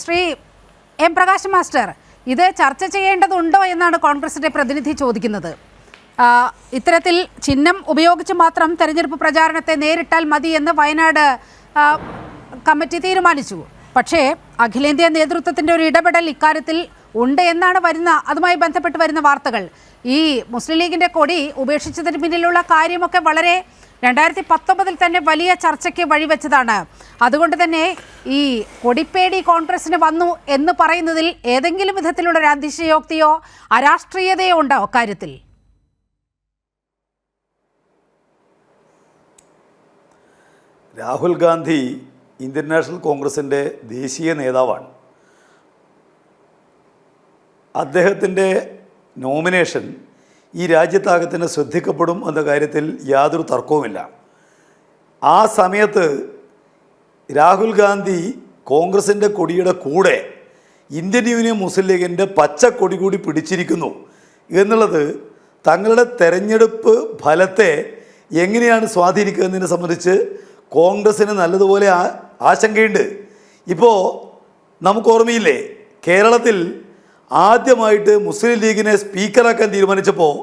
Shri M Prakash master ഇത് ചർച്ച ചെയ്യേണ്ടതുണ്ടോ എന്നാണ് കോൺഗ്രസിന്റെ പ്രതിനിധി ചോദിക്കുന്നത്. ഇത്തരത്തിൽ ചിഹ്നം ഉപയോഗിച്ച് മാത്രം തെരഞ്ഞെടുപ്പ് പ്രചാരണത്തെ നേരിട്ടാൽ മതി എന്ന് വയനാട് കമ്മിറ്റി തീരുമാനിച്ചു. പക്ഷേ അഖിലേന്ത്യാ നേതൃത്വത്തിന്റെ ഒരു ഇടപെടൽ ഇക്കാര്യത്തിൽ ഉണ്ട് എന്നാണ് വരുന്ന അതുമായി ബന്ധപ്പെട്ട് വരുന്ന വാർത്തകൾ. ഈ മുസ്ലിം ലീഗിന്റെ കൊടി ഉപേക്ഷിച്ചതിന് പിന്നിലുള്ള കാര്യമൊക്കെ വളരെ രണ്ടായിരത്തി പത്തൊമ്പതിൽ തന്നെ വലിയ ചർച്ചയ്ക്ക് വഴിവെച്ചതാണ്. അതുകൊണ്ട് തന്നെ ഈ കൊടിപ്പേടി കോൺഗ്രസിന് വന്നു എന്ന് പറയുന്നതിൽ ഏതെങ്കിലും വിധത്തിലുള്ള ഒരു അതിശയോക്തിയോ അരാഷ്ട്രീയതയോ ഉണ്ടോ കാര്യത്തിൽ രാഹുൽ ഗാന്ധി ഇന്ത്യൻ നാഷണൽ കോൺഗ്രസിന്റെ ദേശീയ നേതാവാണ്. അദ്ദേഹത്തിന്റെ നോമിനേഷൻ ഈ രാജ്യത്താകെ തന്നെ ശ്രദ്ധിക്കപ്പെടും എന്ന കാര്യത്തിൽ യാതൊരു തർക്കവുമില്ല. ആ സമയത്ത് രാഹുൽ ഗാന്ധി കോൺഗ്രസിന്റെ കൊടിയുടെ കൂടെ ഇന്ത്യൻ യൂണിയൻ മുസ്ലിം ലീഗിന്റെ പച്ച കൊടി കൂടി പിടിച്ചിരിക്കുന്നു എന്നുള്ളത് തങ്ങളുടെ തെരഞ്ഞെടുപ്പ് ഫലത്തെ എങ്ങനെയാണ് സ്വാധീനിക്കുക എന്നതിനെ സംബന്ധിച്ച് കോൺഗ്രസ്സിന് നല്ലതുപോലെ ആശങ്കയുണ്ട്. ഇപ്പോൾ നമുക്ക് ഓർമ്മയില്ലേ കേരളത്തിൽ ആദ്യമായിട്ട് മുസ്ലിം ലീഗിനെ സ്പീക്കറാക്കാൻ തീരുമാനിച്ചപ്പോൾ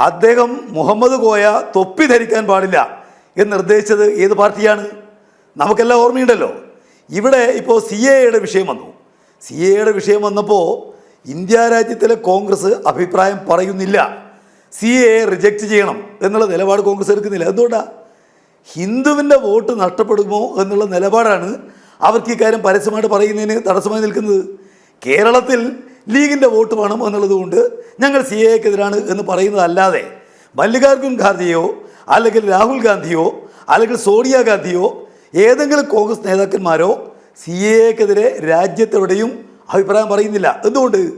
അദ്ദേഹം മുഹമ്മദ് കോയ തൊപ്പി ധരിക്കാൻ പാടില്ല എന്ന് നിർദ്ദേശിച്ചത് ഏത് പാർട്ടിയാണ്? നമുക്കെല്ലാം ഓർമ്മയുണ്ടല്ലോ. ഇവിടെ ഇപ്പോൾ സി എയുടെ വിഷയം വന്നു. സി എയുടെ വിഷയം വന്നപ്പോൾ ഇന്ത്യ രാജ്യത്തിലെ കോൺഗ്രസ് അഭിപ്രായം പറയുന്നില്ല. സി എ റിജക്റ്റ് ചെയ്യണം എന്നുള്ള നിലപാട് കോൺഗ്രസ് എടുക്കുന്നില്ല. എന്തുകൊണ്ടാണ് ഹിന്ദുവിന്റെ വോട്ട് നഷ്ടപ്പെടുമോ എന്നുള്ള നിലപാടാണ് അവർക്ക് ഇക്കാര്യം കാര്യം പരസ്യമായിട്ട് പറയുന്നതിന് തടസ്സമായി നിൽക്കുന്നത്. കേരളത്തിൽ ലീഗിന്റെ വോട്ട് വേണം എന്നുള്ളതുകൊണ്ട് ഞങ്ങൾ സി എക്കെതിരാണ് എന്ന് പറയുന്നതല്ലാതെ മല്ലികാർജുൻ ഖാർഗെയോ അല്ലെങ്കിൽ രാഹുൽ ഗാന്ധിയോ അല്ലെങ്കിൽ സോണിയാഗാന്ധിയോ ഏതെങ്കിലും കോൺഗ്രസ് നേതാക്കന്മാരോ സി എക്കെതിരെ രാജ്യത്തെവിടെയും അഭിപ്രായം പറയുന്നില്ല. എന്തുകൊണ്ട്?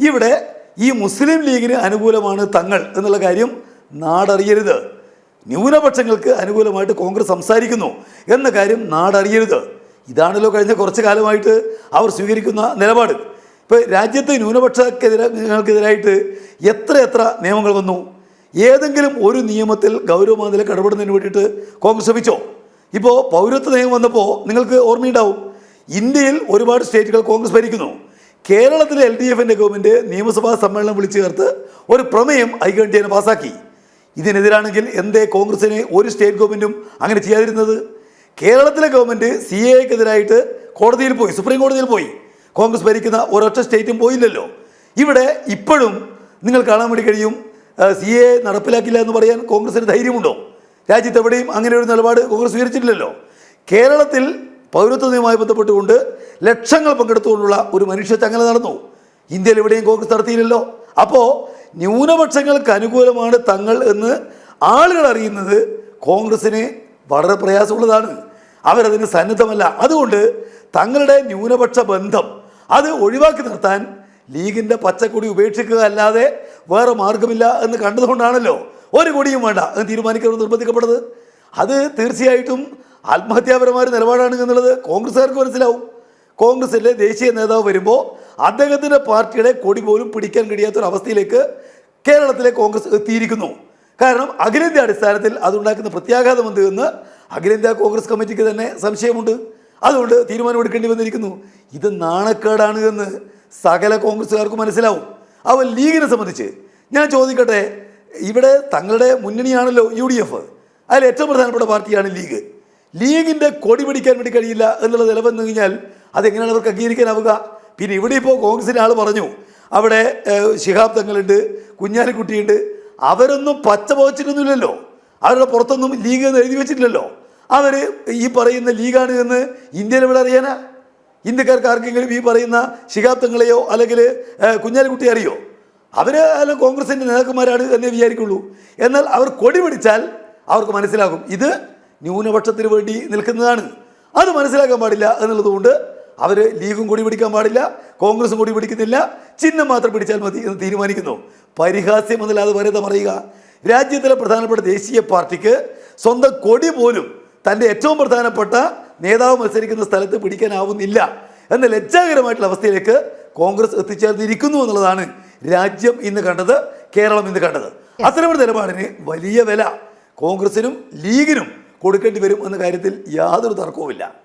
ഇവിടെ ഈ മുസ്ലിം ലീഗിന് അനുകൂലമാണ് തങ്ങൾ എന്നുള്ള കാര്യം നാടറിയരുത്. ന്യൂനപക്ഷങ്ങൾക്ക് അനുകൂലമായിട്ട് കോൺഗ്രസ് സംസാരിക്കുന്നു എന്ന കാര്യം നാടറിയരുത്. ഇതാണല്ലോ കഴിഞ്ഞ കുറച്ച് കാലമായിട്ട് അവർ സ്വീകരിക്കുന്ന നിലപാട്. ഇപ്പോൾ രാജ്യത്തെ നിങ്ങൾക്കെതിരായിട്ട് എത്ര എത്ര നിയമങ്ങൾ വന്നു? ഏതെങ്കിലും ഒരു നിയമത്തിൽ ഗൗരവമാതിലേക്ക് ഇടപെടുന്നതിന് വേണ്ടിയിട്ട് കോൺഗ്രസ് ശ്രമിച്ചോ? ഇപ്പോൾ പൗരത്വ നിയമം വന്നപ്പോൾ നിങ്ങൾക്ക് ഓർമ്മയുണ്ടാവും. ഇന്ത്യയിൽ ഒരുപാട് സ്റ്റേറ്റുകൾ കോൺഗ്രസ് ഭരിക്കുന്നു. കേരളത്തിലെ എൽ ഡി എഫിന്റെ ഗവൺമെന്റ് നിയമസഭാ സമ്മേളനം വിളിച്ചു ചേർത്ത് ഒരു പ്രമേയം ഐകണ്ഠ്യേന പാസാക്കി ഇതിനെതിരാണെങ്കിൽ എന്തേ കോൺഗ്രസിനെ ഒരു സ്റ്റേറ്റ് ഗവൺമെന്റും അങ്ങനെ ചെയ്യാതിരുന്നത്? കേരളത്തിലെ ഗവൺമെന്റ് സി എക്കെതിരായിട്ട് കോടതിയിൽ പോയി സുപ്രീം കോടതിയിൽ പോയി. കോൺഗ്രസ് ഭരിക്കുന്ന ഒരൊറ്റ സ്റ്റേറ്റും പോയില്ലല്ലോ. ഇവിടെ ഇപ്പോഴും നിങ്ങൾ കാണാൻ വേണ്ടി കഴിയും സി എ നടപ്പിലാക്കില്ല എന്ന് പറയാൻ കോൺഗ്രസിന് ധൈര്യമുണ്ടോ? രാജ്യത്ത് എവിടെയും അങ്ങനെ ഒരു നിലപാട് കോൺഗ്രസ് സ്വീകരിച്ചിട്ടില്ലല്ലോ. കേരളത്തിൽ പൗരത്വ നിയമവുമായി ബന്ധപ്പെട്ടുകൊണ്ട് ലക്ഷങ്ങൾ പങ്കെടുത്തുകൊണ്ടുള്ള ഒരു മനുഷ്യ ചങ്ങല നടന്നു. ഇന്ത്യയിൽ എവിടെയും കോൺഗ്രസ് നടത്തിയില്ലല്ലോ. അപ്പോൾ ന്യൂനപക്ഷങ്ങൾക്ക് അനുകൂലമാണ് തങ്ങൾ എന്ന് ആളുകൾ അറിയുന്നത് കോൺഗ്രസ്സിന് വളരെ പ്രയാസമുള്ളതാണ്. അവരതിന് സന്നദ്ധമല്ല. അതുകൊണ്ട് തങ്ങളുടെ ന്യൂനപക്ഷ ബന്ധം അത് ഒഴിവാക്കി നിർത്താൻ ലീഗിന്റെ പച്ചക്കൊടി ഉപേക്ഷിക്കുക അല്ലാതെ വേറെ മാർഗമില്ല എന്ന് കണ്ടതുകൊണ്ടാണല്ലോ ഒരു കൊടിയും വേണ്ട എന്ന് തീരുമാനിക്കുന്നത് നിർബന്ധിക്കപ്പെട്ടത് അത് തീർച്ചയായിട്ടും ആത്മഹത്യാപരമായ നിലപാടാണ് എന്നുള്ളത് കോൺഗ്രസ്സുകാർക്ക് മനസ്സിലാവും. കോൺഗ്രസിലെ ദേശീയ നേതാവ് വരുമ്പോൾ അദ്ദേഹത്തിന്റെ പാർട്ടിയുടെ കൊടി പോലും പിടിക്കാൻ കഴിയാത്തൊരവസ്ഥയിലേക്ക് കേരളത്തിലെ കോൺഗ്രസ് എത്തിയിരിക്കുന്നു. കാരണം അഖിലേന്ത്യാ അടിസ്ഥാനത്തിൽ അതുണ്ടാക്കുന്ന പ്രത്യാഘാതം എന്ത് എന്ന് അഖിലേന്ത്യാ കോൺഗ്രസ് കമ്മിറ്റിക്ക് തന്നെ സംശയമുണ്ട്. അതുകൊണ്ട് തീരുമാനമെടുക്കേണ്ടി വന്നിരിക്കുന്നു. ഇത് നാണക്കേടാണ് എന്ന് സകല കോൺഗ്രസ്സുകാർക്ക് മനസ്സിലാവും. അവ ലീഗിനെ സംബന്ധിച്ച് ഞാൻ ചോദിക്കട്ടെ ഇവിടെ തങ്ങളുടെ മുന്നണിയാണല്ലോ യു ഡി എഫ് അതിൽ ഏറ്റവും പ്രധാനപ്പെട്ട പാർട്ടിയാണ് ലീഗ്. ലീഗിന്റെ കൊടി പിടിക്കാൻ വേണ്ടി കഴിയില്ല എന്നുള്ള നിലവെന്ന് കഴിഞ്ഞാൽ അതെങ്ങനെയാണ് അവർക്ക് അംഗീകരിക്കാനാവുക? പിന്നെ ഇവിടെ ഇപ്പോൾ കോൺഗ്രസിന്റെ ആൾ പറഞ്ഞു അവിടെ ശിഹാബ് തങ്ങളുണ്ട് കുഞ്ഞാലിക്കുട്ടിയുണ്ട്. അവരൊന്നും പച്ച പോച്ചിട്ടൊന്നുമില്ലല്ലോ അവരുടെ പുറത്തൊന്നും ലീഗ് എന്ന് എഴുതി വെച്ചിട്ടില്ലല്ലോ. അവർ ഈ പറയുന്ന ലീഗാണ് എന്ന് ഇന്ത്യയിൽ ഇവിടെ അറിയാനാ? ഇന്ത്യക്കാർക്ക് ആർക്കെങ്കിലും ഈ പറയുന്ന ശിഹാബ് തങ്ങളെയോ അല്ലെങ്കിൽ കുഞ്ഞാലിക്കുട്ടി അറിയോ? അവർ അല്ല കോൺഗ്രസിന്റെ നേതാക്കന്മാരാണ് എന്നേ വിചാരിക്കുള്ളൂ. എന്നാൽ അവർ കൊടി പിടിച്ചാൽ അവർക്ക് മനസ്സിലാകും ഇത് ന്യൂനപക്ഷത്തിന് വേണ്ടി നിൽക്കുന്നതാണ്. അത് മനസ്സിലാക്കാൻ പാടില്ല എന്നുള്ളതുകൊണ്ട് അവർ ലീഗും കൊടി പിടിക്കാൻ പാടില്ല കോൺഗ്രസും കൊടി പിടിക്കുന്നില്ല ചിഹ്നം മാത്രം പിടിച്ചാൽ മതി എന്ന് തീരുമാനിക്കുന്നു. പരിഹാസ്യം എന്നല്ലാതെ വരെ പറയുക. രാജ്യത്തിലെ പ്രധാനപ്പെട്ട ദേശീയ പാർട്ടിക്ക് സ്വന്തം കൊടി പോലും തന്റെ ഏറ്റവും പ്രധാനപ്പെട്ട നേതാവ് മത്സരിക്കുന്ന സ്ഥലത്ത് പിടിക്കാനാവുന്നില്ല. എന്ന ലജ്ജാകരമായിട്ടുള്ള അവസ്ഥയിലേക്ക് കോൺഗ്രസ് എത്തിച്ചേർന്നിരിക്കുന്നു എന്നുള്ളതാണ് രാജ്യം ഇന്ന് കണ്ടത് കേരളം ഇന്ന് കണ്ടത്. അത്തരമൊരു നിലപാടിന് വലിയ വില കോൺഗ്രസിനും ലീഗിനും കൊടുക്കേണ്ടി വരും എന്ന കാര്യത്തിൽ യാതൊരു തർക്കവുമില്ല.